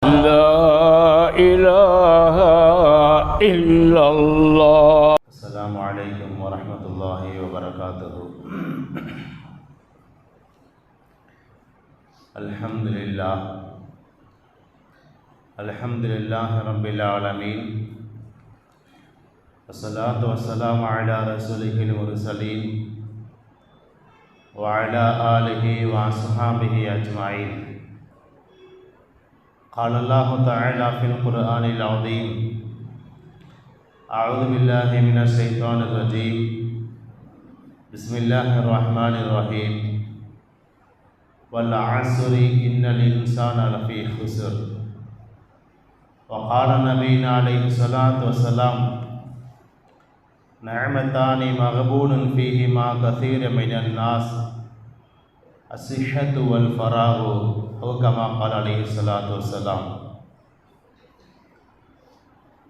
لا إله إلا الله. السلام عليكم ورحمة الله وبركاته. الحمد لله. الحمد لله رب العالمين. والصلاة والسلام على رسوله المرسلين وعلى آله وأصحابه أجمعين. قال الله تعالى في القرآن العظيم. أعوذ بالله من الشيطان الرجيم. بسم الله الرحمن الرحيم. والعصر إن الإنسان لفي خسر. وقال نبينا عليه الصلاة والسلام نعمتان مغبون فيهما كثير من الناس الصحة والفراغ. Comma கால் அலி சலாத்து வலாம்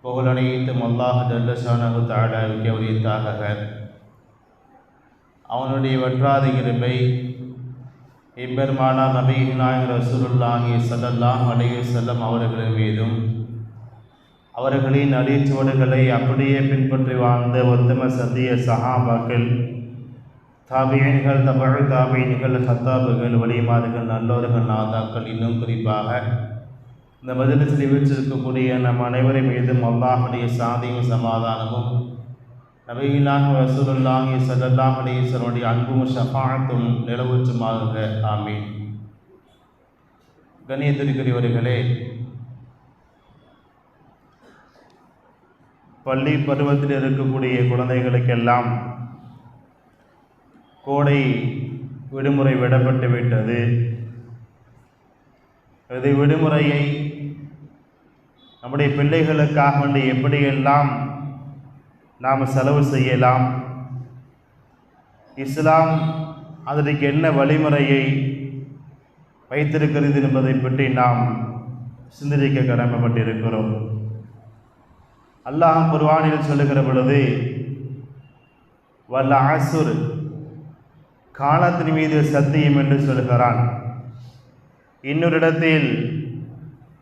புகழனைத்தும் அல்லாஹ் டல்லஷானகு தாடாவுக்கே உரியத்தாக அவனுடைய வென்றாத இருமை இம்பெருமானா நபிஹுநாயகர் ரசூலுல்லாஹி சல்லல்லாஹ் அலைய செல்லம் அவர்களின் மீதும் அவர்களின் அடிச்சுவடுகளை அப்படியே பின்பற்றி வாழ்ந்த உத்தம சத்திய சஹாபாக்கள் தாபியன்கள் தமிழ் தாபியன்கள் ஹத்தாபுகள் வலிமார்கள் நல்லோர்கள் நாதாக்கள் இன்னும் குறிப்பாக இந்த மதிலத்தில் வீற்றிருக்கக்கூடிய நம் அனைவரை மீதும் அல்லாஹுடைய சாதியும் சமாதானமும் நபியிலாக வசூலுல்லாஹி சல்லாஹ் அலிஸ்வருடைய அன்பும் ஷஃபாத்தும் நிலவுற்றுமாக. ஆமீன். கண்ணியத்திற்குரியவர்களே பள்ளி பருவத்தில் இருக்கக்கூடிய குழந்தைகளுக்கெல்லாம் கோடை விடுமுறை விடப்பட்டு விட்டது. இது விடுமுறையை நம்முடைய பிள்ளைகளுக்காக வேண்டி எப்படியெல்லாம் நாம் செலவு செய்யலாம்? இஸ்லாம் அதற்கு என்ன வழிமுறையை வைத்திருக்கிறது என்பதை பற்றி நாம் சிந்திக்க கடமைப்பட்டிருக்கிறோம். அல்லாஹ் குர்வானில் சொல்லுகிற பொழுது வல்ல ஆசுர் காலத்தின் மீது சத்தியம் என்று சொல்கிறான். இன்னொரு இடத்தில்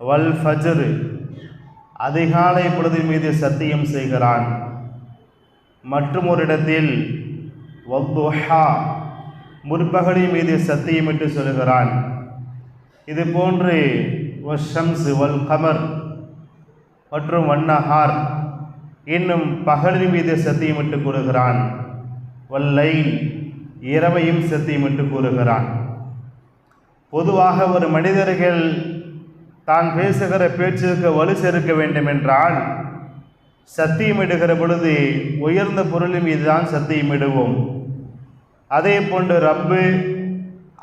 வல் ஃபஜரு அதிகாலை பொழுதின் மீது சத்தியம் செய்கிறான். மற்றும் ஒரு இடத்தில் வல்துஹா முற்பகலின் மீது சத்தியம் என்று சொல்கிறான். இது போன்று வஷம்ஸ் வல் கமர் மற்றும் வண்ணஹார் இன்னும் பகலின் மீது சத்தியமிட்டு கூறுகிறான். வல்லை இரவையும் சத்தியமிட்டு கூறுகிறான். பொதுவாக ஒரு மனிதர்கள் தான் பேசுகிற பேச்சுக்கு வலு சேர்க்க வேண்டும் என்றால் சத்தியமிடுகிற பொழுது உயர்ந்த பொருளும் இதுதான் சத்தியமிடுவோம் அதே போன்று ரப்பு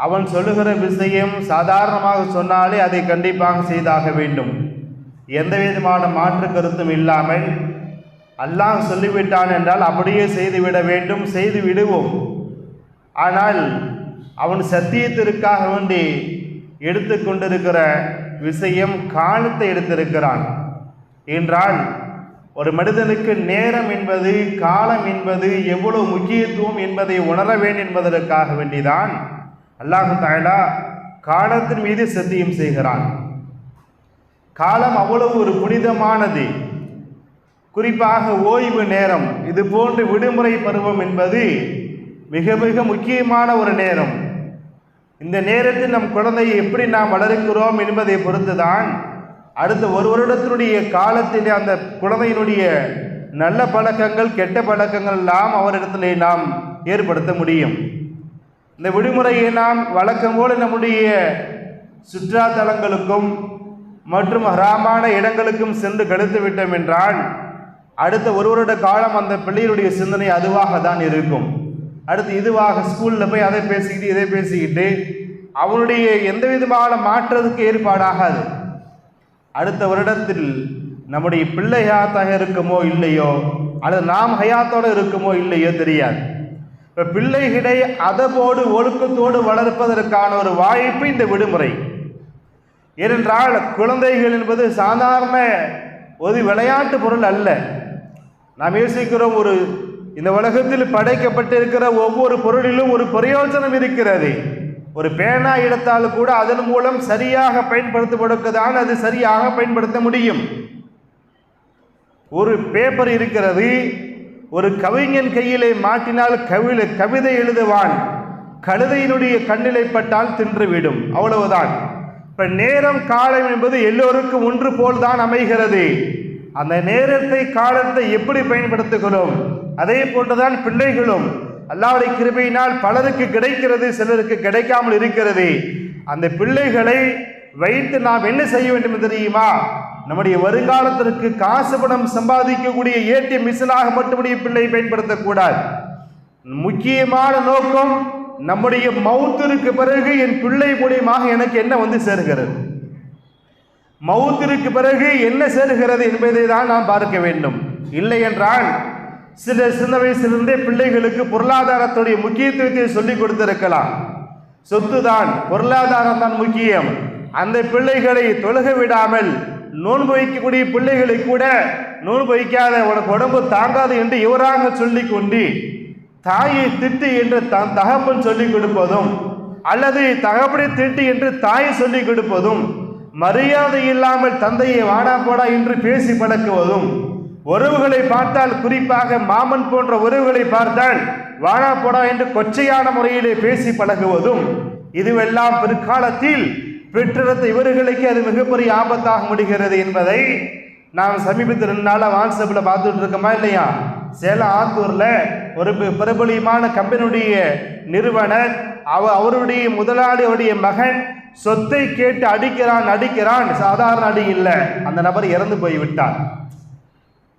அவன் சொல்லுகிற விஷயம் சாதாரணமாக சொன்னாலே அதை கண்டிப்பாக செய்தாக வேண்டும். எந்த விதமான மாற்று கருத்தும் இல்லாமல் அல்லாஹ் சொல்லிவிட்டான் என்றால் அப்படியே செய்துவிட வேண்டும் செய்து விடுவோம் ஆனால் அவன் சத்தியத்திற்காக வேண்டி எடுத்துக்கொண்டிருக்கிற விஷயம் காலத்தை எடுத்திருக்கிறான். என்றால் ஒரு மனிதனுக்கு நேரம் என்பது காலம் என்பது எவ்வளவு முக்கியத்துவம் என்பதை உணர வேண்டும் என்பதற்காக வேண்டிதான் அல்லாஹு தாயலா காலத்தின் மீது சத்தியம் செய்கிறான். காலம் அவ்வளவு ஒரு புனிதமானது. குறிப்பாக ஓய்வு நேரம் இது போன்று விடுமுறை பருவம் என்பது மிக மிக முக்கியமான ஒரு நேரம். இந்த நேரத்தில் நம் குழந்தையை எப்படி நாம் வளர்க்கிறோம் என்பதை பொறுத்துதான் அடுத்த ஒரு வருடத்தினுடைய காலத்தில் அந்த குழந்தையினுடைய நல்ல பழக்கங்கள் கெட்ட பழக்கங்கள் எல்லாம் அவரிடத்திலே நாம் ஏற்படுத்த முடியும். இந்த விடுமுறையை நாம் வழக்கம் போல நம்முடைய சுற்றுலாத்தலங்களுக்கும் மற்றும் ஹராமான இடங்களுக்கும் சென்று கழித்து விட்டோம் என்றால் அடுத்த ஒரு வருட காலம் அந்த பிள்ளையினுடைய சிந்தனை அதுவாக தான் இருக்கும். அடுத்து இதுவாக ஸ்கூலில் போய் அதை பேசிக்கிட்டு இதை பேசிக்கிட்டு அவனுடைய எந்த விதமான மாற்றத்துக்கு ஏற்பாடாகாது. அடுத்த வருடத்தில் நம்முடைய பிள்ளை ஹயாத்தாக இருக்குமோ இல்லையோ அல்லது நாம் ஹயாத்தோடு இருக்குமோ இல்லையோ தெரியாது. இப்போ பிள்ளைகளை அதவோடு ஒழுக்கத்தோடு வளர்ப்பதற்கான ஒரு வாய்ப்பு இந்த விடுமுறை. ஏனென்றால் குழந்தைகள் என்பது சாதாரண ஒரு விளையாட்டு பொருள் அல்ல. நாம் யோசிக்கிறோம் ஒரு இந்த உலகத்தில் படைக்கப்பட்டிருக்கிற ஒவ்வொரு பொருளிலும் ஒரு பிரயோஜனம் இருக்கிறது. ஒரு பேனா எடுத்தால் கூட அதன் மூலம் சரியாக பயன்படுத்தப்படுவதுதான் அது சரியாக பயன்படுத்த முடியும். ஒரு பேப்பர் இருக்கிறது. ஒரு கவிஞன் கையிலே மாட்டினால் கவிழ கவிதை எழுதுவான். கழுதையினுடைய கண்ணிலை பட்டால் தின்றுவிடும். அவ்வளவுதான். இப்ப நேரம் காலம் என்பது எல்லோருக்கும் ஒன்று போல் தான் அமைகிறது. அந்த நேரத்தை காலத்தை எப்படி பயன்படுத்துகிறோம்? அதே போன்றுதான் பிள்ளைகளும். அல்லாவுடைய கிருபையினால் பலருக்கு கிடைக்கிறது சிலருக்கு கிடைக்காமல் இருக்கிறது. அந்த பிள்ளைகளை வைத்து நாம் என்ன செய்ய வேண்டும் தெரியுமா? நம்முடைய வருங்காலத்திற்கு காசு பணம் சம்பாதிக்கக்கூடிய ஏடிஎம் மிஷினாக மட்டுமுடைய பிள்ளை பயன்படுத்தக்கூடாது. முக்கியமான நோக்கம் நம்முடைய மௌத்திற்கு பிறகு என் பிள்ளை மூலியமாக எனக்கு என்ன வந்து சேருகிறது? மௌத்திற்கு பிறகு என்ன சேருகிறது என்பதை தான் நாம் பார்க்க வேண்டும். இல்லை என்றால் சில சின்ன வயசிலிருந்தே பிள்ளைகளுக்கு பொருளாதாரத்துடைய முக்கியத்துவத்தை சொல்லிக் கொடுத்திருக்கலாம். சொத்து தான் பொருளாதாரம் தான் முக்கியம். அந்த பிள்ளைகளை தொழுக விடாமல் நோன்பு வைக்கக்கூடிய பிள்ளைகளை கூட நோன்பு வைக்காத உனக்கு உடம்பு தாங்காது என்று இவராக சொல்லிக் கொண்டு தாயை திட்டு என்று தன் தகப்பன் சொல்லிக் கொடுப்பதும் அல்லது தகப்பனை திட்டு என்று தாயை சொல்லிக் கொடுப்பதும் மரியாதை இல்லாமல் தந்தையை வாடா போடா என்று பேசி பழக்குவதும் உறவுகளை பார்த்தால் குறிப்பாக மாமன் போன்ற உறவுகளை பார்த்தால் வாடா போடா என்று கொச்சையான முறையிலே பேசி பழகுவதும் இதுவெல்லாம் பிற்காலத்தில் பெற்றெடுத்த இவர்களுக்கு அது மிகப்பெரிய ஆபத்தாக முடிகிறது என்பதை நாம் சமீபத்தில் ரெண்டு நாளாக வாட்ஸ்அப்பில் பார்த்துட்டு இருக்கோமா இல்லையா? சேலம் ஆத்தூரில் ஒரு பிரபலியமான கம்பெனியுடைய நிறுவனர் அவ அவருடைய முதலாளியுடைய மகன் சொத்தை கேட்டு அடிக்கிறான் அடிக்கிறான். சாதாரண அடி இல்லை. அந்த நபர் இறந்து போய் விட்டார்.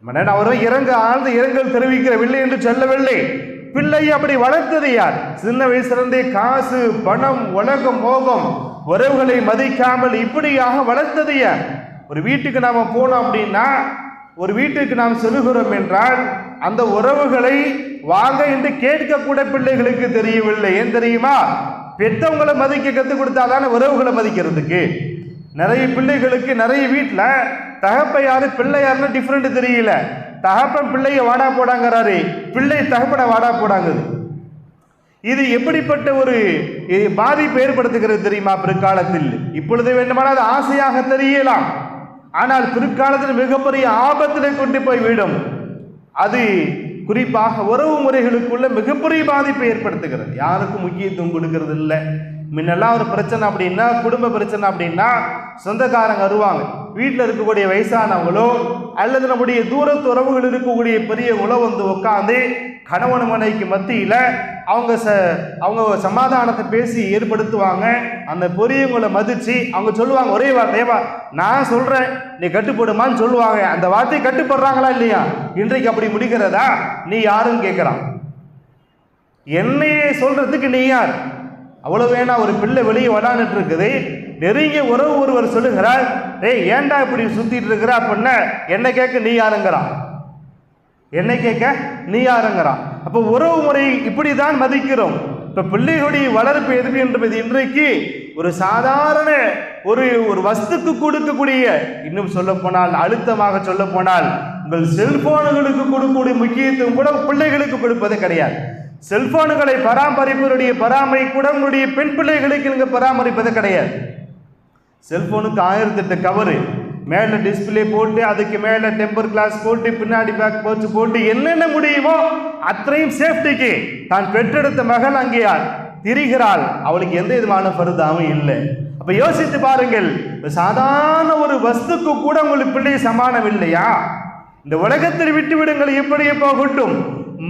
மன்னன் அவரும் இறங்க ஆழ்ந்த இரங்கல் தெரிவிக்கிறவில்லை என்று சொல்லவில்லை. பிள்ளையை அப்படி வளர்த்தது யார்? சின்ன வயசுலேருந்தே காசு பணம் உலகம் மோகம் உறவுகளை மதிக்காமல் இப்படியாக வளர்த்தது யார்? ஒரு வீட்டுக்கு நாம் போனோம் அப்படின்னா ஒரு வீட்டுக்கு நாம் செல்கிறோம் என்றால் அந்த உறவுகளை வாங்க என்று கேட்கக்கூட பிள்ளைகளுக்கு தெரியவில்லை. ஏன் தெரியுமா? பெற்றவங்களை மதிக்க கற்றுக் கொடுத்தா தானே உறவுகளை மதிக்கிறதுக்கு? நிறைய பிள்ளைகளுக்கு நிறைய வீட்டில் தகப்ப யாரு பிள்ளை யாருன்னு டிஃப்ரெண்ட் தெரியல. தகப்பன் பிள்ளைய வாடா போடாங்கிறாரு. பிள்ளை தகப்பனை வாடா போடாங்குது. இது எப்படிப்பட்ட ஒரு பாதிப்பு ஏற்படுத்துகிறது தெரியுமா பிற்காலத்தில்? இப்பொழுது வேண்டுமானால் அது ஆசையாக தெரியலாம். ஆனால் பிற்காலத்தில் மிகப்பெரிய ஆபத்திலே கொண்டு போய் விடும். அது குறிப்பாக உறவு முறைகளுக்குள்ள மிகப்பெரிய பாதிப்பை ஏற்படுத்துகிறது. யாருக்கும் முக்கியத்துவம் கொடுக்கறது இல்லை முன்னெல்லாம் ஒரு பிரச்சனை அப்படின்னா குடும்ப பிரச்சனை அப்படின்னா சொந்தக்காரங்க வருவாங்க. வீட்டில் இருக்கக்கூடிய வயசானவங்களோ அல்லது நம்முடைய தூரத்து உறவுகள் இருக்கக்கூடிய பெரியவங்களோ வந்து உட்காந்து கணவன் மனைக்கு மத்தியில் அவங்க ச அவங்க சமாதானத்தை பேசி ஏற்படுத்துவாங்க. அந்த பெரியவங்களை மதித்து அவங்க சொல்லுவாங்க ஒரே வார்த்தையவா நான் சொல்கிறேன் நீ கட்டுப்படுமான்னு சொல்லுவாங்க. அந்த வார்த்தையை கட்டுப்படுறாங்களா இல்லையா? இன்றைக்கு அப்படி முடிக்கிறதா நீ யாருன்னு கேட்குறான் என்னையே சொல்கிறதுக்கு நீ யார்? அவ்வளோ வேணா ஒரு பிள்ளை வெளியே விளாண்டுட்டு இருக்குது. நெருங்கிய உறவு ஒருவர் சொல்லுகிறார் ஏய் ஏன்டா இப்படி சுற்றிட்டு இருக்கிற? அப்படின்னா என்ன கேட்க நீ யாருங்கிறான்? என்னை கேட்க? நீ யாருங்கிறான் அப்போ உறவு முறை இப்படி தான் மதிக்கிறோம். இப்போ பிள்ளைகளுடைய வளர்ப்பு எது என்பது இன்றைக்கு ஒரு சாதாரண ஒரு ஒரு வஸ்துக்கு கொடுக்கக்கூடிய இன்னும் சொல்ல போனால் அழுத்தமாக சொல்ல போனால் உங்கள் செல்போன்களுக்கு கொடுக்கக்கூடிய முக்கியத்துவம் கூட பிள்ளைகளுக்கு கொடுப்பது கிடையாது. செல்போன்களை பராமரிப்பவருடைய பராமரி கூட உங்களுடைய பெண் பிள்ளைகளுக்கு நீங்கள் பராமரிப்பது கிடையாது. செல்போனுக்கு ஆயிரத்தெட்டு கவரு. மேலே டிஸ்பிளே போட்டு அதுக்கு மேலே டெம்பர் கிளாஸ் போட்டு பின்னாடி பேக் போச்சு போட்டு என்னென்ன முடியுமோ அத்தனையும் சேஃப்டிக்கு தான் பெற்றெடுத்த மகள் அங்கே திரிகிறாள். அவளுக்கு எந்த விதமான பருதாவும் இல்லை. அப்போ யோசித்து பாருங்கள் சாதாரண ஒரு வஸ்துக்கு கூட உங்களுக்கு பிள்ளை சமானம் இல்லையா? இந்த உலகத்தில் விட்டு விடுங்கள் எப்படியே போகட்டும்.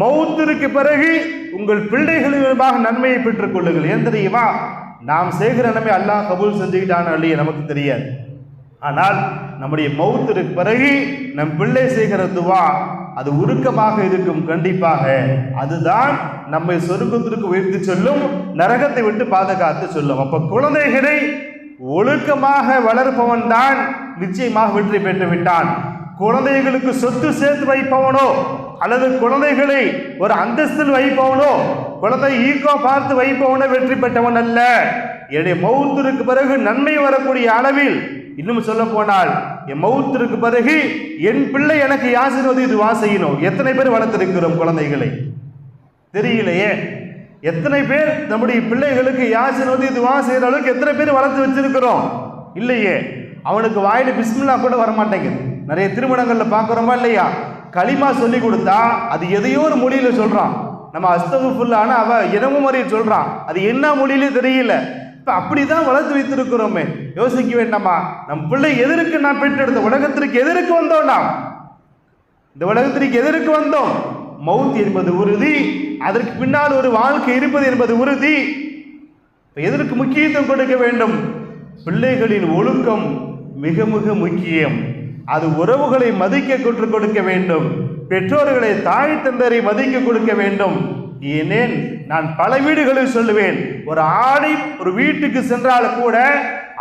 மௌத்திற்கு பிறகு உங்கள் பிள்ளைகளிடமாக நன்மையை பெற்றுக் கொள்ளுங்கள். ஏன் தெரியுமா? நாம் செய்கிற நன்மை அல்லாஹ் கபூல் செஞ்சுக்கிட்டான இல்லையே நமக்கு தெரியாது. ஆனால் நம்முடைய மௌத்திற்கு பிறகு நம் பிள்ளை செய்கிற துவா அது உருக்கமாக இருக்கும் கண்டிப்பாக. அதுதான் நம்மை சொருக்கத்திற்கு உயர்த்தி சொல்லும் நரகத்தை விட்டு பாதுகாத்து சொல்லும். அப்ப குழந்தைகளை ஒழுக்கமாக வளர்ப்பவன் தான் நிச்சயமாக வெற்றி பெற்று விட்டான். குழந்தைகளுக்கு சொத்து சேர்த்து வைப்பவனோ அல்லது குழந்தைகளை ஒரு அந்தஸ்தில் வைப்பவனோ குழந்தை ஈகோ பார்த்து வைப்பவனோ வெற்றி பெற்றவன் அல்ல. என்னுடைய மௌத்திற்கு பிறகு நன்மை வரக்கூடிய அளவில் இன்னும் சொல்ல போனால் என் மௌத்திற்கு பிறகு என் பிள்ளை எனக்கு யாசினோது இது வா செய்யணும் எத்தனை பேர் வளர்த்திருக்கிறோம் குழந்தைகளை? தெரியலையே. எத்தனை பேர் நம்முடைய பிள்ளைகளுக்கு யாசினோது இது துவா செய்கிற அளவுக்கு எத்தனை பேர் வளர்த்து வச்சிருக்கிறோம்? இல்லையே. அவனுக்கு வாயில் பிஸ்மில்லா கூட வர மாட்டேங்குது நிறைய திருமணங்களில் பார்க்குறோமா இல்லையா? களிமா சொல்லி கொடுத்தா அது எதையோ ஒரு மொழியில் சொல்கிறான் நம்ம அஸ்தகுஃபுல்லான அவ இனமும் மாதிரி சொல்கிறான் அது என்ன மொழியிலே தெரியல. இப்ப அப்படிதான் வளர்த்து வைத்திருக்கிறோமே. யோசிக்க வேண்டாமா? நம் பிள்ளை எதற்கு நான் பெற்றெடுத்த உலகத்திற்கு எதற்கு வந்தோம் நாம்? இந்த உலகத்திற்கு எதற்கு வந்தோம்? மவுத் என்பது உறுதி அதற்கு பின்னால் ஒரு வாழ்க்கை இருப்பது என்பது உறுதி. இப்போ எதற்கு முக்கியத்துவம் கொடுக்க வேண்டும்? பிள்ளைகளின் ஒழுக்கம் மிக மிக முக்கியம். அது உறவுகளை மதிக்க கொன்று கொடுக்க வேண்டும். பெற்றோர்களை தாய் தந்தரை மதிக்க கொடுக்க வேண்டும். ஏனேன் நான் பல வீடுகளில் சொல்லுவேன். ஒரு ஆடை ஒரு வீட்டுக்கு சென்றால் கூட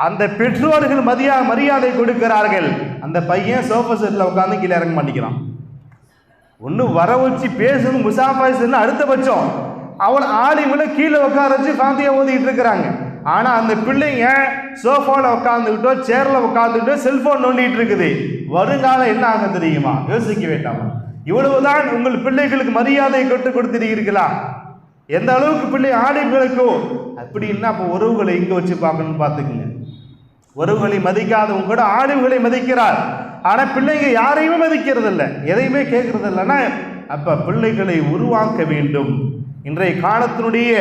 அந்த பெற்றோர்கள் மதியா மரியாதை கொடுக்கிறார்கள். அந்த பையன் சோஃபா செட்டில் உட்காந்து கீழே இறங்க மாட்டேங்கிறான். ஒன்று வர வச்சு பேசணும் முசாஃபாய்ஸ்னு அடுத்த பட்சம். அவள் ஆலிமில் கீழே உட்கார வச்சு காந்தியாக ஓதிக்கிட்டு இருக்கிறாங்க. ஆனால் அந்த பிள்ளைங்க சோஃபாவில் உட்காந்துக்கிட்டோ சேரில் உட்காந்துக்கிட்டோ செல்ஃபோன் நோண்டிகிட்டு இருக்குது. வருங்காலம் என்ன ஆகும் தெரியுமா? யோசிக்க வேண்டாமா? இவ்வளவுதான் உங்கள் பிள்ளைகளுக்கு மரியாதை கற்றுக் கொடுத்திருக்கிறீர்களா? எந்த அளவுக்கு பிள்ளை ஆலிம்களுக்கோ அப்படின்னா அப்போ உறவுகளை இங்கே வச்சு பார்க்கணும்னு பார்த்துக்குங்க. உறவுகளை மதிக்காதவங்க கூட ஆடைகளை மதிக்கிறார். ஆனால் பிள்ளைங்க யாரையுமே மதிக்கிறது இல்லை எதையுமே கேட்கறது இல்லைன்னா பிள்ளைகளை உருவாக்க வேண்டும். இன்றைய காலத்தினுடைய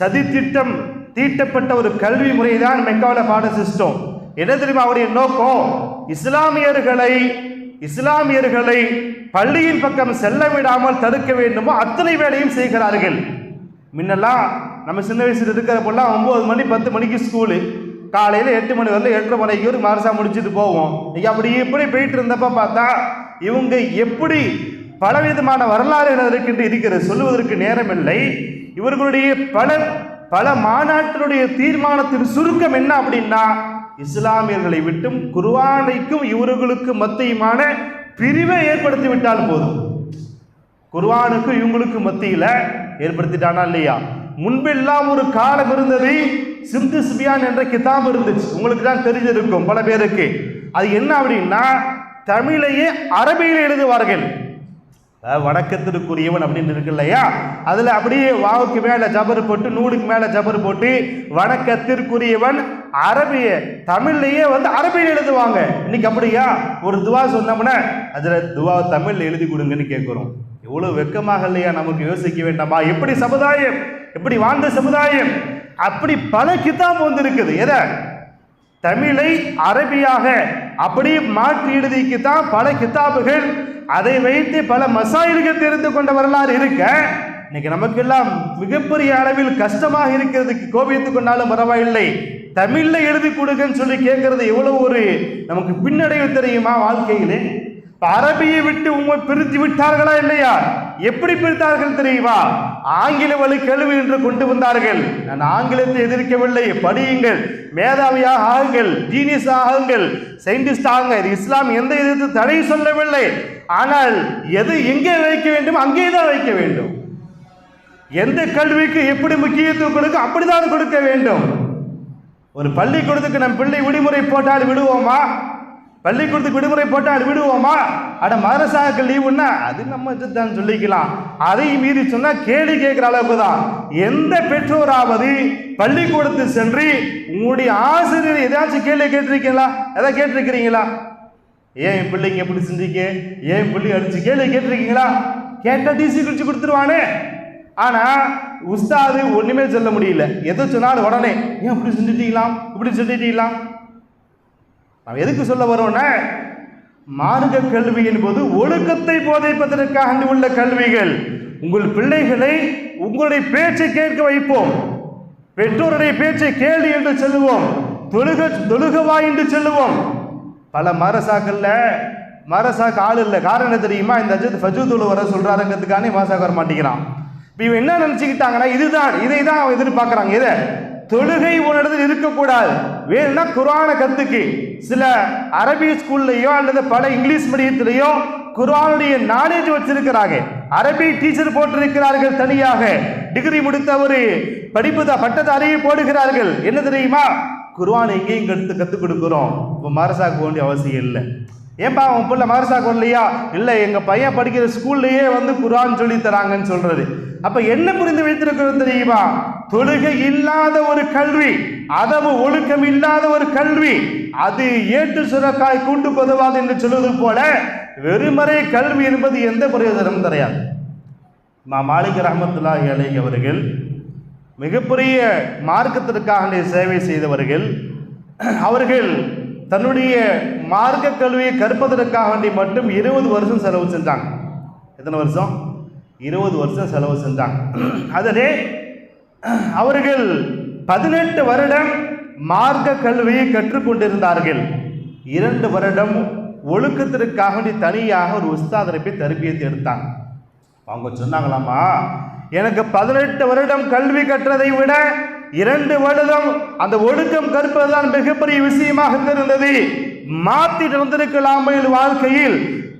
சதித்திட்டம் தீட்டப்பட்ட ஒரு கல்வி முறை தான் மெக்கால பாட சிஸ்டம் என்ன தெரியுமா அவருடைய நோக்கம்? இஸ்லாமியர்களை இஸ்லாமியர்களை பள்ளியின் பக்கம் செல்ல விடாமல் தடுக்க வேண்டுமோ அத்தனை வேலையும் செய்கிறார்கள். முன்னெல்லாம் நம்ம சின்ன வயசில் இருக்கிற போலாம் ஒம்பது மணி பத்து மணிக்கு ஸ்கூலு காலையில் எட்டு மணி வரல எட்டரை மணிக்கு ஒரு மாரசா முடிச்சுட்டு போவோம். இன்னைக்கு அப்படி இப்படி போயிட்டு இருந்தப்ப பார்த்தா இவங்க எப்படி பலவிதமான வரலாறுகள் இருக்கின்ற இருக்கிறது. சொல்லுவதற்கு நேரமில்லை. இவர்களுடைய பல பல மாநாட்டினுடைய தீர்மானத்தின் சுருக்கம் என்ன அப்படின்னா இஸ்லாமியர்களை விட்டும் குர்வானைக்கும் இவர்களுக்கும் மத்தியுமான பிரிவை ஏற்படுத்தி விட்டால் போதும். குர்வானுக்கும் இவங்களுக்கு மத்தியில் ஏற்படுத்திட்டானா இல்லையா? முன்பெல்லாம் ஒரு காலம் இருந்தது சிந்து சிபியான் என்ற கிதாப் இருந்துச்சு. உங்களுக்கு தான் தெரிஞ்சிருக்கும் பல பேருக்கு. அது என்ன அப்படின்னா தமிழையே அரபியில் எழுதுவார்கள். வணக்கத்திற்குரியவன் அப்படின்னு இருக்கு இல்லையா அதில் அப்படியே வாவுக்கு மேலே ஜபர் போட்டு நூலுக்கு மேலே ஜபர் போட்டு வணக்கத்திற்குரியவன் அரபிய தமிழ்லையே வந்து அரபியில் எழுதுவாங்க. இன்னைக்கு அப்படியா? ஒரு துவா சொன்னோம்னா அதில் துவா தமிழில் எழுதி கொடுங்கன்னு கேட்குறோம் எவ்வளோ வெக்கமாக இல்லையா? நமக்கு யோசிக்க வேண்டாமா? எப்படி சமுதாயம் எப்படி வாழ்ந்த சமுதாயம்? அப்படி பல கிதாப் வந்து இருக்குது. எதை? தமிழை அரபியாக அப்படி மாற்றி எழுதிக்கு தான் பல கித்தாபுகள் அதை வைத்து பல மசாயில்கள் தெரிந்து கொண்ட வரலாறு இருக்க இன்னைக்கு நமக்கெல்லாம் மிகப்பெரிய அளவில் கஷ்டமாக இருக்கிறதுக்கு கோபித்துக் கொண்டாலும் பரவாயில்லை. தமிழ்ல எழுதி கொடுங்கன்னு சொல்லி கேட்கறது எவ்வளவு ஒரு நமக்கு பின்னடைவு தெரியுமா வாழ்க்கையிலே? அரபியை விட்டு உண்மை பிரித்து விட்டார்களா இல்லையா? எப்படி பிரித்தார்கள் தெரியுமா? ஆங்கில வழி கல்வி என்று கொண்டு வந்தார்கள். நான் ஆங்கிலத்தை எதிர்க்கவில்லை. படியுங்கள். மேதாவியாக ஆகுங்கள். ஜீனியஸ் ஆகுங்கள். சயின்டிஸ்ட் ஆகுங்க இது இஸ்லாம் எந்த எதிர்த்து தடை சொல்லவில்லை. ஆனால் எது எங்கே வைக்க வேண்டும் அங்கே தான் வைக்க வேண்டும். எந்த கல்விக்கு எப்படி முக்கியத்துவம் கொடுக்க அப்படிதான் கொடுக்க வேண்டும். ஒரு பள்ளிக்கூடத்துக்கு நம் பிள்ளை விடுமுறை போட்டால் விடுவோமா? பள்ளிக்கூடத்துக்கு விடுமுறை போட்டால் விடுவோமா? அட மதரசாவுக்கு லீவுன்னா அது நம்ம தான் சொல்லிக்கலாம். அதை மீறி சொன்னால் கேள்வி கேட்குற அளவுக்கு தான் எந்த பெற்றோராவது பள்ளிக்கூடத்துக்கு சென்று உங்களுடைய ஆசிரியர் ஏதாச்சும் கேள்வி கேட்டிருக்கீங்களா? எதாவது கேட்டிருக்கிறீங்களா? ஏன் என் பிள்ளைங்க எப்படி செஞ்சீங்க ஏன் பிள்ளை அடிச்சு கேள்வி கேட்டிருக்கீங்களா? கேட்டால் டிசி குறிச்சு கொடுத்துருவானே. ஆனா உஸ்தாது ஒண்ணுமே சொல்ல முடியல. எது சொன்னாலும் உடனே ஏன் இப்படி செஞ்சுட்டீங்களாம் இப்படி செஞ்சுட்டீங்களாம் நாம் எதுக்கு சொல்ல வரோம்னா மார்க்க கல்வி என்பது ஒழுக்கத்தை போதைப்பதற்காக உள்ள கல்விகள் உங்கள் பிள்ளைகளை உங்களுடைய பேச்சை கேட்க வைப்போம். பெற்றோருடைய பேச்சை கேள்வி என்று சொல்லுவோம். தொழுக தொழுகவா என்று சொல்லுவோம். பல மரசாக்கள்ல மரசாக்கு ஆள் இல்லை. காரணம் தெரியுமா? இந்த அஜித் ஃபஜூதுல வர சொல்றாருங்கிறதுக்கானே மரசாக்கு வர மாட்டேங்கிறான் இப்போ இவன் என்ன நினச்சிக்கிட்டாங்கன்னா இதுதான் இதை தான் அவன் எதிர்பார்க்குறாங்க இதை தொழுகை உன்னிடத்தில் இருக்கக்கூடாது வேணும்னா குரானை கத்துக்கு. சில அரபி ஸ்கூல்லையோ அல்லது பல இங்கிலீஷ் மீடியத்திலேயோ குரானுடைய நாலேஜ் வச்சிருக்கிறாங்க. அரபி டீச்சர் போட்டிருக்கிறார்கள் தனியாக. டிகிரி முடித்த ஒரு படிப்பு தான் பட்டதாரியை போடுகிறார்கள். என்ன தெரியுமா? குர்ஆன் எங்கேயும் கற்று கற்றுக் கொடுக்குறோம். இப்போ மரசாக்க வேண்டிய அவசியம் இல்லை. ஏன்பா உன் பிள்ளை மதரசாக்கு வரலையா? இல்லை எங்கள் பையன் படிக்கிற ஸ்கூல்லையே வந்து குர்ஆன் சொல்லி தராங்கன்னு சொல்கிறது அப்போ என்ன புரிந்து வைத்திருக்கிறது தெரியுமா? தொழுகை இல்லாத ஒரு கல்வி அதவு ஒழுக்கம் இல்லாத ஒரு கல்வி அது ஏட்டு சுரக்காய் கூட்டு கொதவாது என்று சொல்வது போல வெறுமறை கல்வி என்பது எந்த பிரயோஜனமும் கிடையாது. மா மாலிக் ரஹமத்துல்லா அலைஹி அவர்கள் மிகப்பெரிய மார்க்கத்திற்காக சேவை செய்தவர்கள் அவர்கள் தன்னுடைய மார்க்க கல்வியை கற்பதற்காக வேண்டி மட்டும் இருபது வருஷம் செலவு செஞ்சாங்க. எத்தனை வருஷம்? இருபது வருஷம் செலவு செஞ்சாங்க. அதிலே அவர்கள் பதினெட்டு வருடம் மார்க்க கல்வியை கற்றுக்கொண்டிருந்தார்கள். இரண்டு வருடம் ஒழுக்கத்திற்காக வேண்டி தனியாக ஒரு உஸ்தாதரை போய் தரபியத்தை எடுத்தாங்க. அவங்க சொன்னாங்களாமா எனக்கு பதினெட்டு வருடம் கல்வி கற்றதை விட இரண்டு வருடம் அந்த ஒழுக்கம் கற்பதுதான் மிகப்பெரிய விஷயமாக இருந்தது மாத்திட்டு வந்திருக்கலாமையில் வாழ்க்கையில்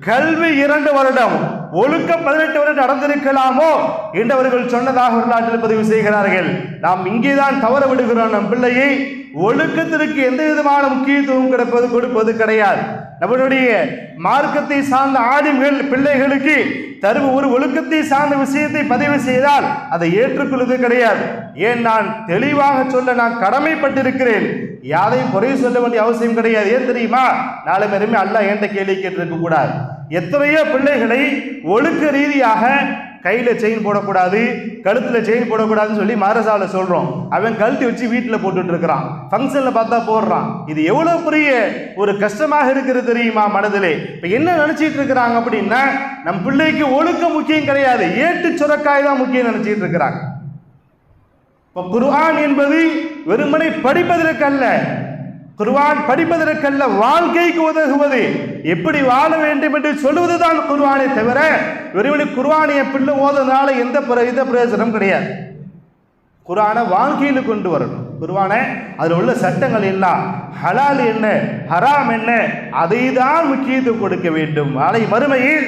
கல்வி இரண்டு வருடம். ஒழுக்கம் பதினெட்டு வருடம் நடந்திருக்கலாமோ என்று அவர்கள் சொன்னதாக வரலாற்றில் பதிவு செய்கிறார்கள். நாம் இங்கேதான் தவற விடுகிறோம் நம் பிள்ளையை. ஒழுக்கத்திற்கு எந்த விதமான முக்கியத்துவம் கிடைப்பது கொடுப்பது கிடையாது. நம்மளுடைய மார்க்கத்தை சார்ந்த ஆடிம்கள் பிள்ளைகளுக்கு தரும் ஒரு ஒழுக்கத்தை சார்ந்த விஷயத்தை பதிவு செய்தால் அதை ஏற்றுக்கொள்வது கிடையாது. ஏன் நான் தெளிவாக சொல்ல நான் கடமைப்பட்டிருக்கிறேன். யாரையும் குறை சொல்ல வேண்டிய அவசியம் கிடையாது. ஏன் தெரியுமா? நாளை மறுமே அல்ல என்ற கேள்வி கேட்டிருக்க கூடாது எத்தனையோ பிள்ளைகளை ஒழுக்க ரீதியாக கையில் செயின் போடக்கூடாது கழுத்தில் செயின் போடக்கூடாதுன்னு சொல்லி மாரசாவில் சொல்கிறோம் அவன் கழுத்து வச்சு வீட்டில் போட்டுட்டு இருக்கிறான். ஃபங்க்ஷனில் பார்த்தா போடுறான். இது எவ்வளோ பெரிய ஒரு கஷ்டமாக இருக்கிறது தெரியுமா மனதிலே? இப்போ என்ன நினச்சிட்டு இருக்கிறாங்க அப்படின்னா நம் பிள்ளைக்கு ஒழுக்கம் முக்கியம் கிடையாது. ஏட்டு சுரக்காய் தான் முக்கியம் நினச்சிட்டு இருக்கிறாங்க. இப்போ குர்ஆன் என்பது வெறுமனை படிப்பதற்கல்ல குர்வான் படிப்பதற்கல்ல வாழ்க்கைக்கு உதவுவது. எப்படி வாழ வேண்டும் என்று சொல்லுவதுதான் குர்வானை தவிர வெறுமனை குர்ஆனை என் பிள்ளை எந்த எந்த பிரயோஜனம் கிடையாது. குர்ஆனை வாழ்க்கையில் கொண்டு வரணும். குர்ஆனை அதில் உள்ள சட்டங்கள் எல்லாம் ஹலால் என்ன ஹராம் என்ன அதை தான் முக்கியத்துவம் கொடுக்க வேண்டும். நாளை மறுமையில்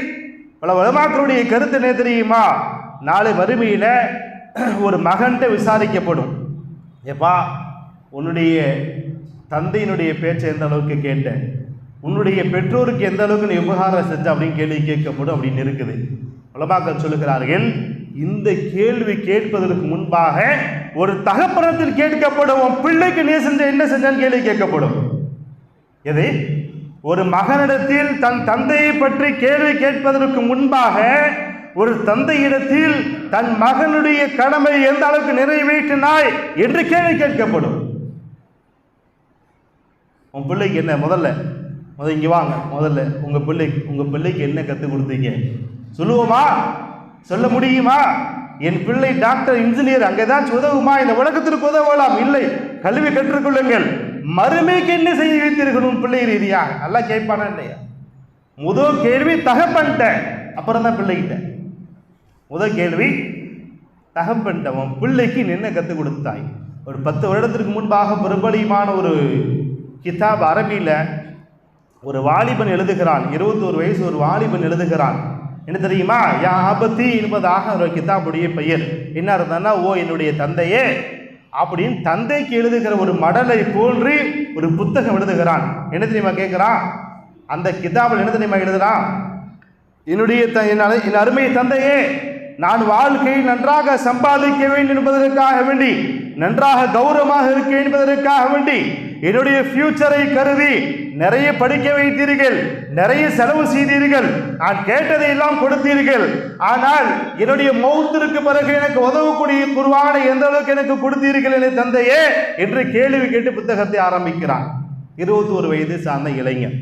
பல வளமாக்களுடைய கருத்து என்ன தெரியுமா? நாளை மறுமையில் ஒரு மகன்கிட்ட விசாரிக்கப்படும். ஏப்பா உன்னுடைய தந்தையினுடைய பேச்சை எந்த அளவுக்கு கேட்டேன்? உன்னுடைய பெற்றோருக்கு எந்த அளவுக்கு நீ உபகாரம் செஞ்ச அப்படின்னு கேள்வி கேட்கப்படும் அப்படின்னு இருக்குது உலமாக்கள் சொல்லுகிறார்கள் இந்த கேள்வி கேட்பதற்கு முன்பாக ஒரு தகப்பனத்தில் கேட்கப்படும் உன் பிள்ளைக்கு நீ செஞ்ச என்ன செஞ்சான்னு கேள்வி கேட்கப்படும். எது? ஒரு மகனிடத்தில் தன் தந்தையை பற்றி கேள்வி கேட்பதற்கு முன்பாக ஒரு தந்தையிடத்தில் தன் மகனுடைய கடமை எந்த அளவுக்கு நிறைவேற்றினாய் என்று கேள்வி கேட்கப்படும். உன் பிள்ளைக்கு என்ன? முதல்ல முதல்ல இங்கே வாங்க. முதல்ல உங்கள் பிள்ளைக்கு உங்கள் பிள்ளைக்கு என்ன கற்றுக் கொடுத்தீங்க? சொல்லுவோமா? சொல்ல முடியுமா? என் பிள்ளை டாக்டர் இன்ஜினியர் அங்கே தான் உதவுமா? இந்த உலகத்திற்கு உதவலாம். இல்லை கல்வி கற்றுக்கொள்ளுங்கள். மறுமைக்கு என்ன செய்ய வைத்தீர்கள் உன் பிள்ளை ரீதியாக? நல்லா கேட்பானா இல்லையா? முதல் கேள்வி தகப்பன்ட்ட. அப்புறம் தான் பிள்ளைகிட்ட. முதல் கேள்வி தகப்பன்ட்ட. உன் பிள்ளைக்கு என்ன கற்றுக் கொடுத்தாய்? ஒரு பத்து வருடத்திற்கு முன்பாக பிரபலியமான ஒரு கிதாப் அரபியில் ஒரு வாலிபன் எழுதுகிறான். இருபத்தோரு வயசு ஒரு வாலிபன் எழுதுகிறான். என்ன தெரியுமா? யா ஆபத்தி என்பதாக ஒரு கிதாபுடைய பெயர். என்ன இருந்தான்னா ஓ என்னுடைய தந்தையே அப்படின்னு தந்தைக்கு எழுதுகிற ஒரு மடலை போன்று ஒரு புத்தகம் எழுதுகிறான். என்ன தெரியுமா கேட்குறான்? அந்த கிதாபில் என்ன தெரியுமா எழுதுறான்? என்னுடைய த- என் என் அருமை தந்தையே நான் வாழ்க்கையை நன்றாக சம்பாதிக்க வேண்டும் என்பதற்காக வேண்டி நன்றாக கௌரவமாக இருக்க என்பதற்காக வேண்டி என்னுடைய ஃபியூச்சரை கருதி நிறைய படிக்க வைத்தீர்கள் நிறைய செலவு செய்தீர்கள். நான் கேட்டதை எல்லாம் கொடுத்தீர்கள். ஆனால் என்னுடைய மௌத்திற்கு பிறகு எனக்கு உதவக்கூடிய குருவானை எந்த அளவுக்கு எனக்கு கொடுத்தீர்கள் என தந்தையே என்று கேள்வி கேட்டு புத்தகத்தை ஆரம்பிக்கிறான். இருபத்தி ஒரு வயது சார்ந்த இளைஞன்.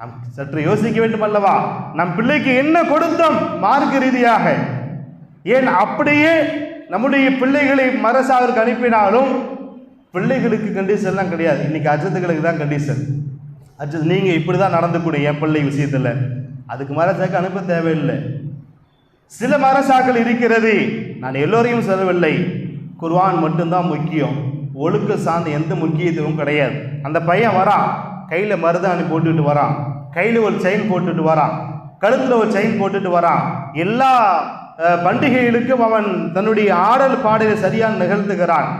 நாம் சற்று யோசிக்க வேண்டும் அல்லவா? நம் பிள்ளைக்கு என்ன கொடுத்தோம்? மார்க்க ரீதியாக. ஏன் அப்படியே நம்முடைய பிள்ளைகளை மரசாவிற்கு அனுப்பினாலும் பிள்ளைகளுக்கு கண்டிஷன்லாம் கிடையாது. இன்னைக்கு அஜத்துகளுக்கு தான் கண்டிஷன் அஜத் நீங்கள் இப்படி தான் நடந்துக்கூடிய என் பிள்ளை விஷயத்தில். அதுக்கு மரசாக்கு அனுப்ப தேவையில்லை. சில மரசாக்கள் இருக்கிறது. நான் எல்லோரையும் சொல்லவில்லை. குர்வான் மட்டும்தான் முக்கியம். ஒழுக்க சார்ந்த எந்த முக்கியத்துவம் கிடையாது. அந்த பையன் வரான். கையில் மருதாணி போட்டுட்டு வரான். கையில் ஒரு செயின் போட்டுட்டு வரான். கழுத்தில் ஒரு செயின் போட்டுட்டு வரான். எல்லா பண்டிகைகளுக்கும் அவன் தன்னுடைய ஆடல் பாடலை சரியாக நிகழ்த்துகிறான்.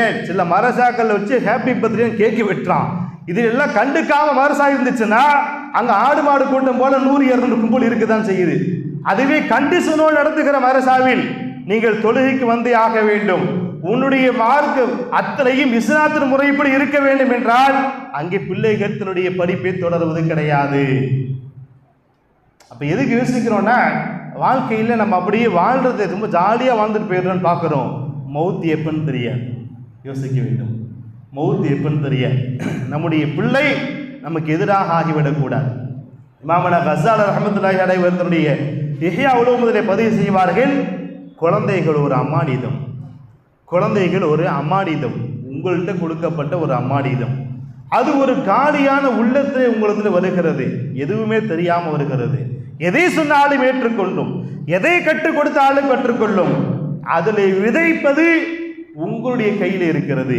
ஏன்? சில மரசாக்கள் வச்சு ஹாப்பி பர்த்டேன்னு கேக்கு வெட்டுறான். இது எல்லாம் கண்டுக்காம மரசா இருந்துச்சுன்னா அங்க ஆடு மாடு கூட்டம் போல நூறு இருநூறு கும்பல் இருக்குதான் செய்யுது. அதுவே கண்டிஷனோடு நடத்துகிற மரசாவில் நீங்கள் தொழுகைக்கு வந்தே ஆக வேண்டும். உன்னுடைய மார்க்கம் அத்தனையும் இஸ்லாத்தின் முறைப்படி இருக்க வேண்டும் என்றால் அங்கே பிள்ளைகள் தன்னுடைய படிப்பை தொடர்வது கிடையாது. அப்ப எதுக்கு யோசிக்கிறோம்னா வாழ்க்கையில் நம்ம அப்படியே வாழ்றதை ரொம்ப ஜாலியாக வாழ்ந்துட்டு போயிடுறோன்னு பார்க்குறோம். மௌத்து எப்பன்னு தெரியாது யோசிக்க வேண்டும். மௌத்து எப்பன்னு தெரியாது நம்முடைய பிள்ளை நமக்கு எதிராக ஆகிவிடக்கூடாது. இமாமனா கசால் ரஹமத்துல்லாஹி அலைவர் தன்னுடைய இஹ்யா உலகத்திலே பதிவு செய்வார்கள் குழந்தைகள் ஒரு அம்மானிதம் குழந்தைகள் ஒரு அம்மானிதம் உங்கள்கிட்ட கொடுக்கப்பட்ட ஒரு அம்மானிதம் அது ஒரு காலியான உள்ளத்தை உங்களிடத்தில் வருகிறது. எதுவுமே தெரியாமல் வருகிறது. எதை சொன்னாலும் ஏற்றுக்கொள்ளும். எதை கற்றுக் கொடுத்தாலும் கற்றுக்கொள்ளும். அதில் விதைப்பது உங்களுடைய கையில் இருக்கிறது.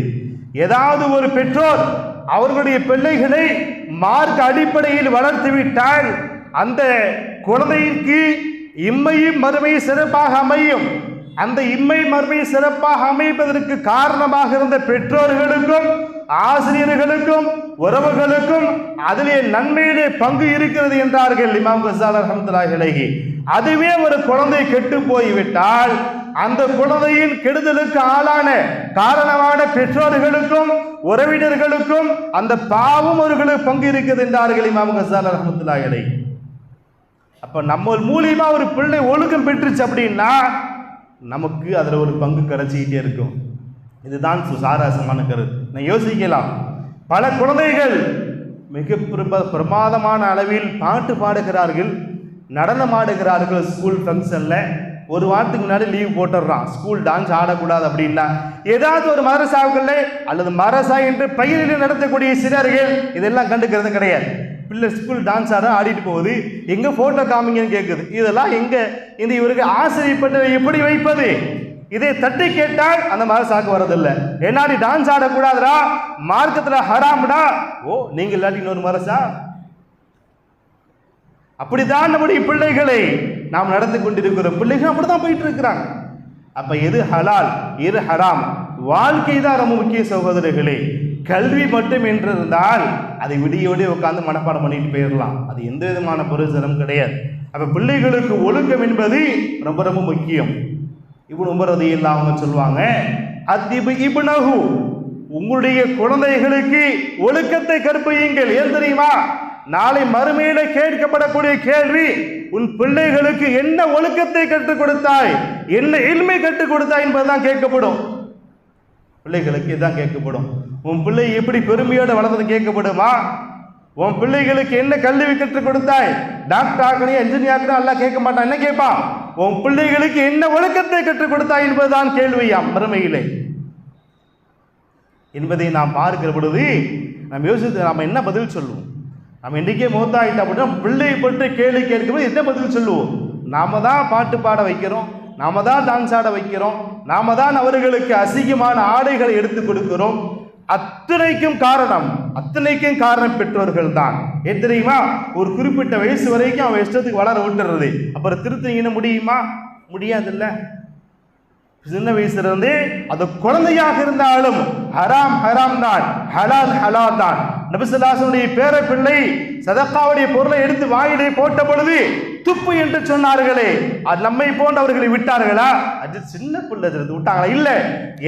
ஏதாவது ஒரு பெற்றோர் அவர்களுடைய பிள்ளைகளை மார்க் அடிப்படையில் வளர்த்துவிட்டால் அந்த குழந்தைக்கு இம்மையும் மறுமை சிறப்பாக அமையும். அந்த இம்மை மறுமை சிறப்பாக அமைப்பதற்கு காரணமாக இருந்த பெற்றோர்களுக்கும் ஆசிரியர்களுக்கும் உறவுகளுக்கும் அதிலே நன்மையிலே பங்கு இருக்கிறது என்றார்கள் இமாம் கசால் அஹமதுல்லாஹி அதுவே ஒரு குழந்தை கெட்டு போய்விட்டால் அந்த குழந்தையின் கெடுதலுக்கு ஆளான காரணமான பெற்றோர்களுக்கும் உறவினர்களுக்கும் அந்த பாவம் அவர்களுக்கு பங்கு இருக்குது என்றார்கள் இமாம் கசால் அஹமதுல்லாஹி இலகி அப்ப நம்ம மூலியமா ஒரு பிள்ளை ஒழுக்கம் பெற்றுச்சு அப்படின்னா நமக்கு அதில் ஒரு பங்கு கிடைச்சிக்கிட்டே இருக்கும். இதுதான் சுசாராசமான கருத்து. நான் யோசிக்கலாம். பல குழந்தைகள் மிக பிரமாதமான அளவில் பாட்டு பாடுகிறார்கள் நடனம் ஆடுகிறார்கள் ஸ்கூல் ஃபங்க்ஷனில் ஒரு வாரத்துக்கு முன்னாடி லீவ் போட்டுடுறான். ஸ்கூல் டான்ஸ் ஆடக்கூடாது அப்படின்னா. ஏதாவது ஒரு மதரசாவுகளில் அல்லது மதரசா என்று பயிரில் நடத்தக்கூடிய சிலர்கள் இதெல்லாம் கண்டுக்கிறது கிடையாது. பிள்ளை ஸ்கூல் டான்ஸ் ஆட ஆடிட்டு போகுது. எங்கே ஃபோட்டோ காமிங்கன்னு கேட்குது இதெல்லாம் எங்கே? இந்த இவருக்கு ஆசிரியப்பட்டதை எப்படி வைப்பது? இதை தட்டி கேட்டால் அந்த மதரசாக்கு வரதில்லை ஏன்னா நீ டான்ஸ் ஆடக்கூடாதுடா? மார்க்கத்தில் ஹராம்டா? ஓ நீங்க இல்லாட்டி இன்னொரு மரசா? அப்படிதான் நம்முடைய பிள்ளைகளை நாம் நடந்து கொண்டிருக்கிறோம் பிள்ளைகள் அப்படிதான் போயிட்டு இருக்கிறாங்க. அப்ப எது ஹலால்? எது ஹராம்? வாழ்க்கை தான் ரொம்ப முக்கிய சகோதரர்களே. கல்வி மட்டும் என்று இருந்தால் அதை விடிய உட்காந்து மனப்பாடம் பண்ணிட்டு போயிடலாம் அது எந்த விதமான பிரயோஜனம் கிடையாது. அப்ப பிள்ளைகளுக்கு ஒழுக்கம் என்பது ரொம்ப ரொம்ப முக்கியம். இவன் உமரது இல்லாம சொல்லுவாங்க அத்திபு இபுனகு உங்களுடைய குழந்தைகளுக்கு ஒழுக்கத்தை கற்பியுங்கள். ஏன் தெரியுமா? நாளை மறுமையில கேட்கப்படக்கூடிய கேள்வி உன் பிள்ளைகளுக்கு என்ன ஒழுக்கத்தை கற்றுக் கொடுத்தாய்? என்ன எளிமை கற்றுக் கொடுத்தாய்? என்பதுதான் கேட்கப்படும். பிள்ளைகளுக்கு இதான் கேட்கப்படும். உன் பிள்ளை எப்படி பெருமையோடு வளர்ந்தது கேட்கப்படுமா? உன் பிள்ளைகளுக்கு என்ன கல்வி கற்றுக் கொடுத்தாய்? டாக்டர் ஆகணும் என்ஜினியர் ஆகணும் எல்லாம் கேட்க மாட்டான். என்ன கேட்பான்? உன் பிள்ளைகளுக்கு என்ன ஒழுக்கத்தை கற்றுக் கொடுத்தாய் என்பதுதான் கேள்வியாம் மறுமையிலே. என்பதை நாம் பார்க்கிற பொழுது நாம் யோசித்து நாம் என்ன பதில் சொல்லுவோம்? நம்ம இன்றைக்கே மூத்தாயிட்டா அப்படின்னா பிள்ளையை பற்றி கேள்வி கேட்கும்போது என்ன பதில் சொல்லுவோம்? நாம தான் பாட்டு பாட வைக்கிறோம் நாம தான் டான்ஸ் ஆட வைக்கிறோம் நாம தான் அவர்களுக்கு அசிங்கமான ஆடைகளை எடுத்து கொடுக்கிறோம் அத்தனைக்கும் காரணம் அத்தனைக்கும் காரணம் பெற்றோர்கள் தான் ஏன் தெரியுமா? ஒரு குறிப்பிட்ட வயசு வரைக்கும் அவன் இஷ்டத்துக்கு வளர விட்டுறது. அப்புறம் திருத்திங்கன்னு முடியுமா? முடியாதுல்ல. சின்ன வயசுல இருந்து அது குழந்தையாக இருந்தாலும் ஹராம் ஹராம் தான். ஹலால் ஹலால் தான். நபிசுல்லாசனுடைய பேர பிள்ளை சதக்காவுடைய பொருளை எடுத்து வாயிலே போட்ட பொழுது துப்பு என்று சொன்னார்களே. அது நம்மை போன்றவர்களை விட்டார்களா? அது சின்ன பிள்ளை விட்டாங்களா? இல்லை.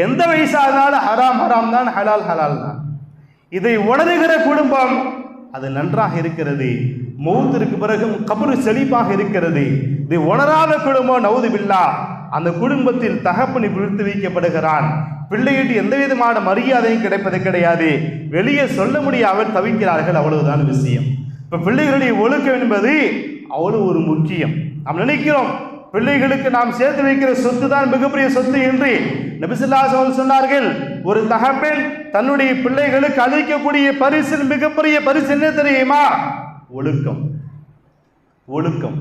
எந்த வயசானாலும் ஹராம் ஹராம் தான் ஹலால் ஹலால் தான். இதை உணர்கிற குடும்பம் அது நன்றாக இருக்கிறது. மௌத்திற்கு பிறகும் கபரு செழிப்பாக இருக்கிறது. இதை உணராத குடும்பம் நவுது பில்லா அந்த குடும்பத்தில் தகப்பனி விழுத்து வைக்கப்படுகிறான். பிள்ளையிட்டு எந்த விதமான மரியாதையும் கிடைப்பது கிடையாது. வெளியே சொல்ல முடியாமல் தவிக்கிறார்கள் அவ்வளவுதான் விஷயம். இப்போ பிள்ளைகளுடைய ஒழுக்கம் என்பது அவ்வளோ ஒரு முக்கியம். நாம் நினைக்கிறோம் பிள்ளைகளுக்கு நாம் சேர்த்து வைக்கிற சொத்து தான் மிகப்பெரிய சொத்து என்று நபிசுல்லாஸ் சொன்னார்கள். ஒரு தகப்பன் தன்னுடைய பிள்ளைகளுக்கு அளிக்கக்கூடிய பரிசு மிகப்பெரிய பரிசு என்ன தெரியுமா? ஒழுக்கம். ஒழுக்கம்.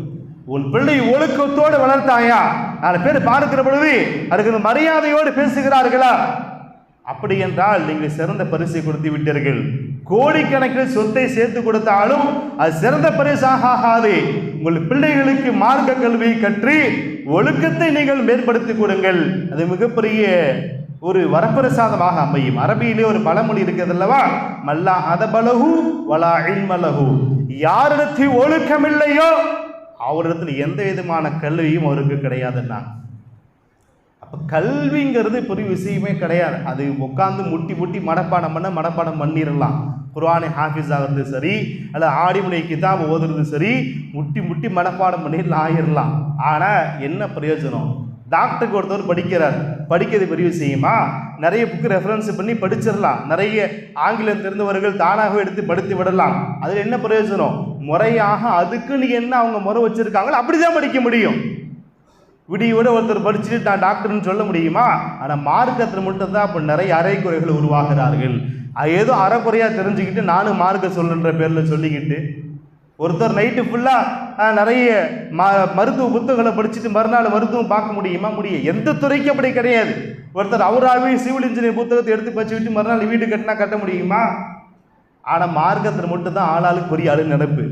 உன் பிள்ளை ஒழுக்கத்தோடு வளர்த்தாயா? நாலு பேர் பார்க்கிற பொழுது அதுக்கு மரியாதையோடு பேசுகிறார்களா? அப்படி என்றால் நீங்கள் சிறந்த பரிசை கொடுத்து விட்டீர்கள். கோடிக்கணக்கில் சொத்தை சேர்த்து கொடுத்தாலும் அது சிறந்த பரிசாக ஆகாது உங்கள் பிள்ளைகளுக்கு மார்க்க கல்வியை கற்றி ஒழுக்கத்தை நீங்கள் மேம்படுத்தி கொடுங்கள். அது மிகப்பெரிய ஒரு வரப்பிரசாதமாக அமையும். அரபியிலே ஒரு பழமொழி இருக்கிறது அல்லவா? மல்லா அதபலகு வலா இன்மலகு யாரிடத்தில் ஒழுக்கம் இல்லையோ அவரிடத்தில் எந்த விதமான கல்வியும் அவருக்கு கிடையாதுன்னா. கல்விங்கிறது பெரிய விஷயமே கிடையாது. அது உட்காந்து முட்டி முட்டி மனப்பாடம் பண்ண மனப்பாடம் பண்ணிடலாம். குர்ஆனை ஹாஃபிஸ் ஆகிறது சரி அல்ல ஆடிமுனை கிதாப் ஓதுறது சரி முட்டி முட்டி மனப்பாடம் பண்ணிடலாம் ஆயிடலாம். ஆனால் என்ன பிரயோஜனம்? டாக்டருக்கு ஒருத்தவர் படிக்கிறார். படிக்கிறது பெரிய விஷயமா? நிறைய புக்கு ரெஃபரன்ஸ் பண்ணி படிச்சிடலாம். நிறைய ஆங்கிலம் தெரிந்தவர்கள் தானாகவே எடுத்து படித்து விடலாம். அதில் என்ன பிரயோஜனம்? முறையாக அதுக்கு நீ என்ன அவங்க முறை வச்சுருக்காங்களோ அப்படி தான் படிக்க முடியும். விடிய விட ஒருத்தர் படிச்சுட்டு நான் டாக்டர்னு சொல்ல முடியுமா? ஆனால் மார்க்கத்தில் மட்டும்தான் அப்போ நிறைய அரைக்குறைகள் உருவாகிறார்கள். அது ஏதோ அரைக்குறையாக தெரிஞ்சுக்கிட்டு நானும் மார்க்க சொல்லுன்ற பேரில் சொல்லிக்கிட்டு ஒருத்தர் நைட்டு ஃபுல்லாக நிறைய ம மருத்துவ புத்தகங்களை படிச்சுட்டு மறுநாள் மருத்துவம் பார்க்க முடியுமா? முடியும் எந்த துறைக்கும் அப்படி கிடையாது. ஒருத்தர் அவராகவே சிவில் இன்ஜினியர் புத்தகத்தை எடுத்து படிச்சுக்கிட்டு மறுநாள் வீடு கட்டினா கட்ட முடியுமா? ஆனால் மார்க்கத்தில் மட்டும்தான் ஆளாளுக்கு பெரிய ஆளு நடப்பு.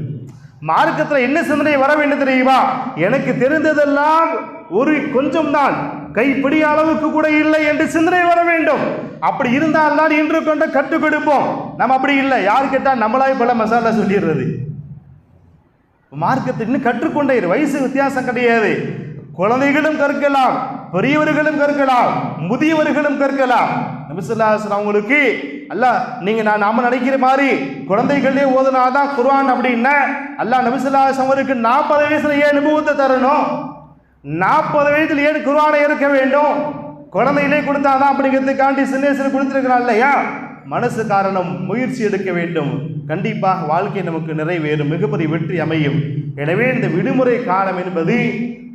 மார்க்கத்தில் என்ன சிந்தனை வர வேண்டும் தெரியுமா? எனக்கு தெரிந்ததெல்லாம் ஒரு கொஞ்சம் தான் கைப்பிடி அளவுக்கு கூட இல்லை என்று சிந்தனை வர வேண்டும். அப்படி இருந்தால் தான் இன்று கொண்டு கற்றுக் கொடுப்போம் நம்ம அப்படி இல்லை. யார் கேட்டால் நம்மளாய் பல மசாலா சொல்லிடுறது. மார்க்கத்தை இன்னும் கற்றுக்கொண்டே வயசு வித்தியாசம் கிடையாது. குழந்தைகளும் கற்கலாம் பெரியவர்களும் கற்கலாம் முதியவர்களும் கற்கலாம். நபிசுல்லாஸ்லாம் அவங்களுக்கு அல்ல நீங்கள் நான் நாம நினைக்கிற மாதிரி குழந்தைகளே ஓதுனாதான் குருவான் அப்படின்னா. அல்லா நபிசுல்லாசன் அவருக்கு நாற்பது வயசுல ஏன் அனுபவத்தை தரணும்? நாற்பது வயதில் ஏன் குர்ஆனை இருக்க வேண்டும்? குழந்தையிலே கொடுத்தாதான் அப்படிங்கிறதுக்காண்டி சின்ன வயசுல கொடுத்துருக்கிறான் இல்லையா? மனசு காரணம் முயற்சி எடுக்க வேண்டும். கண்டிப்பாக வாழ்க்கை நமக்கு நிறைவேறும் மிகப்பெரிய வெற்றி அமையும். எனவே இந்த விடுமுறை காலம் என்பது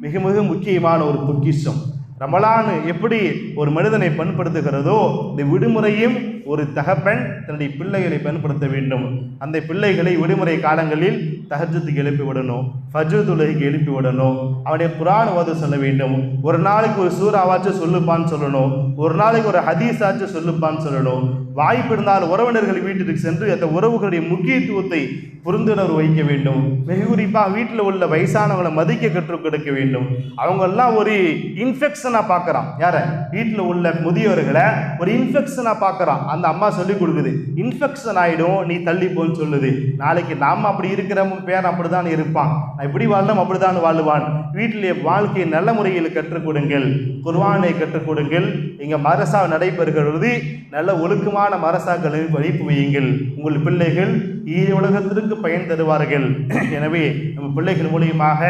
மிக மிக முக்கியமான ஒரு பொக்கிஷம். ரமலான் எப்படி ஒரு மனிதனை பண்படுத்துகிறதோ இந்த விடுமுறையும் ஒரு தகப்பன் தன்னுடைய பிள்ளைகளை பயன்படுத்த வேண்டும். அந்த பிள்ளைகளை விடுமுறை காலங்களில் தகஜத்துக்கு எழுப்பி விடணும் ஃபஜ்ரு தொழுகைக்கு எழுப்பி விடணும் அவனுடைய புராண ஓத சொல்ல வேண்டும். ஒரு நாளைக்கு ஒரு சூறாவாச்சும் சொல்லுப்பான்னு சொல்லணும். ஒரு நாளைக்கு ஒரு ஹதீஸாச்சும் சொல்லுப்பான்னு சொல்லணும். வாய்ப்பு இருந்தால் உறவினர்கள் வீட்டிற்கு சென்று அந்த உறவுகளுடைய முக்கியத்துவத்தை புரிந்துணர்வு வைக்க வேண்டும். மிக குறிப்பாக வீட்டில் உள்ள வயசானவங்களை மதிக்க கற்றுக் கொடுக்க வேண்டும். அவங்கெல்லாம் ஒரு இன்ஃபெக்ஷனாக பார்க்குறான். யாரை? வீட்டில் உள்ள முதியவர்களை ஒரு இன்ஃபெக்ஷனாக பார்க்குறான். அந்த அம்மா சொல்லி கொடுக்குது இன்ஃபெக்ஷன் ஆகிடும் நீ தள்ளி போன்னு சொல்லுது. நாளைக்கு நாம் அப்படி இருக்கிறவன் பேர் அப்படி தான் இருப்பான். நான் இப்படி வாழ்ந்தோம் அப்படி தான் வாழுவான். வீட்டிலே வாழ்க்கையை நல்ல முறையில் கற்றுக் கொடுங்கள். குர்வானை கற்றுக் கொடுங்கள். இங்கே மரசா நடைபெறுகிறது. நல்ல ஒழுக்கமான மரசாக்களை வைப்பு வையுங்கள். உங்கள் பிள்ளைகள் ஈர உலகத்திற்கு பயன் தருவார்கள். எனவே நம்ம பிள்ளைகள் மூலியமாக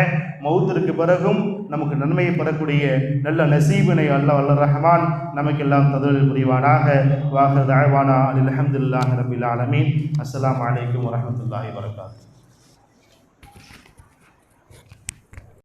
மௌத்திற்கு பிறகும் நமக்கு நன்மையை பெறக்கூடிய நல்ல நசீபினை அல்ல வல்ல ரஹமான் நமக்கெல்லாம் தகவல் புரிவானாக. வாக தாழ்வானா அலி அஹமதுல்லாஹ் ரபில் ஆலமீன். அஸ்லாம் வலைக்கம் வரமத்துல்லாஹி வரகாத்து